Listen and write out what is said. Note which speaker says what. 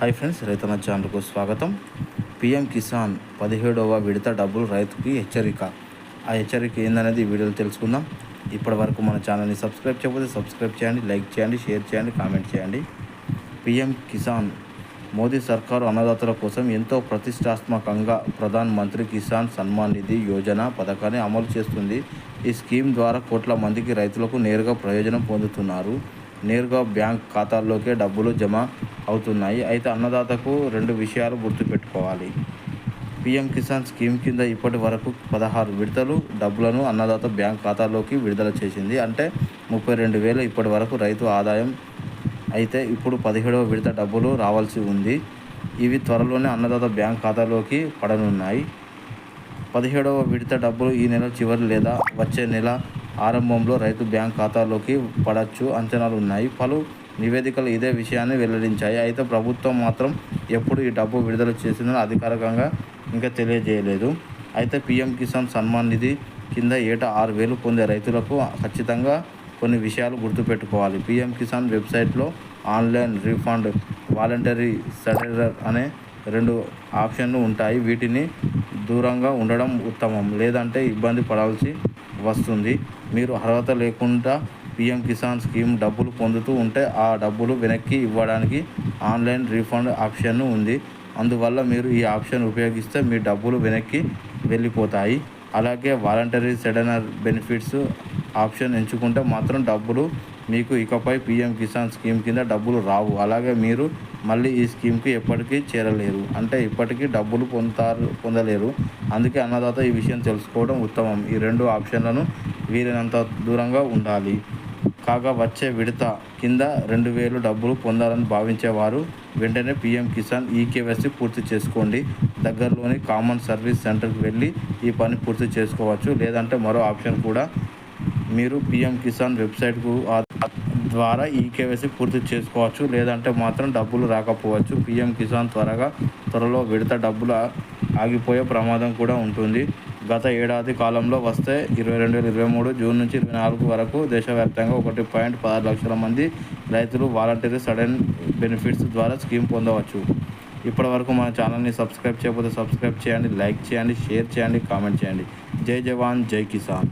Speaker 1: Hi friends రైతన్న ఛానల్కు స్వాగతం. పిఎం కిసాన్ పదిహేడవ విడత డబ్బులు రైతుకి హెచ్చరిక. ఆ హెచ్చరిక ఏందనేది వీడియోలో తెలుసుకుందాం. ఇప్పటి వరకు మన ఛానల్ని సబ్స్క్రైబ్ చేయకపోతే సబ్స్క్రైబ్ చేయండి లైక్ చేయండి షేర్ చేయండి కామెంట్ చేయండి. పిఎం కిసాన్ మోదీ సర్కారు అన్నదాతల కోసం ఎంతో ప్రతిష్టాత్మకంగా ప్రధాన్ మంత్రి కిసాన్ సన్మాన్ నిధి యోజన పథకాన్ని అమలు చేస్తుంది. ఈ స్కీమ్ ద్వారా కోట్ల మందికి రైతులకు నేరుగా ప్రయోజనం పొందుతున్నారు. నేరుగా బ్యాంక్ ఖాతాల్లోకే డబ్బులు జమ అవుతున్నాయి. అయితే అన్నదాతకు రెండు విషయాలు గుర్తుపెట్టుకోవాలి. పీఎం కిసాన్ స్కీమ్ కింద ఇప్పటి వరకు పదహారు విడతలు డబ్బులను అన్నదాత బ్యాంక్ ఖాతాలోకి విడుదల చేసింది. అంటే ముప్పై రెండు వేలు ఇప్పటి వరకు రైతు ఆదాయం అయితే ఇప్పుడు పదిహేడవ విడత డబ్బులు రావాల్సి ఉంది. ఇవి త్వరలోనే అన్నదాత బ్యాంక్ ఖాతాలోకి పడనున్నాయి. పదిహేడవ విడత డబ్బులు ఈ నెల చివరి లేదా వచ్చే నెల ఆరంభంలో రైతు బ్యాంక్ ఖాతాలోకి పడచ్చు అంచనాలు ఉన్నాయి పలు నివేదికలు ఇదే విషయాన్ని వెల్లడించాయి. అయితే ప్రభుత్వం మాత్రం ఎప్పుడు ఈ డబ్బు విడుదల చేసిందని అధికారికంగా ఇంకా తెలియజేయలేదు. అయితే పీఎం కిసాన్ సన్మాన్ నిధి కింద ఏటా ఆరు వేలు పొందే రైతులకు ఖచ్చితంగా కొన్ని విషయాలు గుర్తుపెట్టుకోవాలి. పీఎం కిసాన్ వెబ్సైట్లో ఆన్లైన్ రీఫండ్ వాలంటరీ సరెండర్ అనే రెండు ఆప్షన్లు ఉంటాయి. వీటిని దూరంగా ఉండడం ఉత్తమం. లేదంటే ఇబ్బంది పడాల్సి వస్తుంది. మీరు అర్హత లేకుండా పీఎం కిసాన్ స్కీమ్ డబ్బులు పొందుతూ ఉంటే ఆ డబ్బులు వెనక్కి ఇవ్వడానికి ఆన్లైన్ రీఫండ్ ఆప్షన్ ఉంది. అందువల్ల మీరు ఈ ఆప్షన్ ఉపయోగిస్తే మీ డబ్బులు వెనక్కి వెళ్ళిపోతాయి. అలాగే వాలంటరీ సెడనర్ బెనిఫిట్స్ ఆప్షన్ ఎంచుకుంటే మాత్రం డబ్బులు మీకు ఇకపై పీఎం కిసాన్ స్కీమ్ కింద డబ్బులు రావు. అలాగే మీరు మళ్ళీ ఈ స్కీమ్కి ఎప్పటికీ చేరలేరు. అంటే ఇప్పటికీ డబ్బులు పొందుతారు పొందలేరు. అందుకే అన్నదాత ఈ విషయం తెలుసుకోవడం ఉత్తమం. ఈ రెండు ఆప్షన్లను వీలైనంత దూరంగా ఉండాలి. కాగా వచ్చే విడత కింద రెండు వేలు డబ్బులు పొందాలని భావించేవారు వెంటనే పీఎం కిసాన్ ఈకేవైసీ పూర్తి చేసుకోండి. దగ్గరలోని కామన్ సర్వీస్ సెంటర్కి వెళ్ళి ఈ పని పూర్తి చేసుకోవచ్చు. లేదంటే మరో ఆప్షన్ కూడా మీరు పీఎం కిసాన్ వెబ్సైట్కు ద్వారా ఈ కేవైసీ పూర్తి చేసుకోవచ్చు లేదంటే మాత్రం డబ్బులు రాకపోవచ్చు. పీఎం కిసాన్ త్వరగా త్వరలో విడత డబ్బులు ఆగిపోయే ప్రమాదం కూడా ఉంటుంది. గత ఏడాది కాలంలో వస్తే ఇరవై రెండు వేల ఇరవై మూడు జూన్ నుంచి ఇరవై నాలుగు వరకు దేశవ్యాప్తంగా ఒకటి పాయింట్ పదహారు లక్షల మంది రైతులు వాలంటరీ సడన్ బెనిఫిట్స్ ద్వారా స్కీమ్ పొందవచ్చు. ఇప్పటి వరకు మన ఛానల్ని సబ్స్క్రైబ్ చేయకపోతే సబ్స్క్రైబ్ చేయండి లైక్ చేయండి షేర్ చేయండి కామెంట్ చేయండి. జై జవాన్ జై కిసాన్.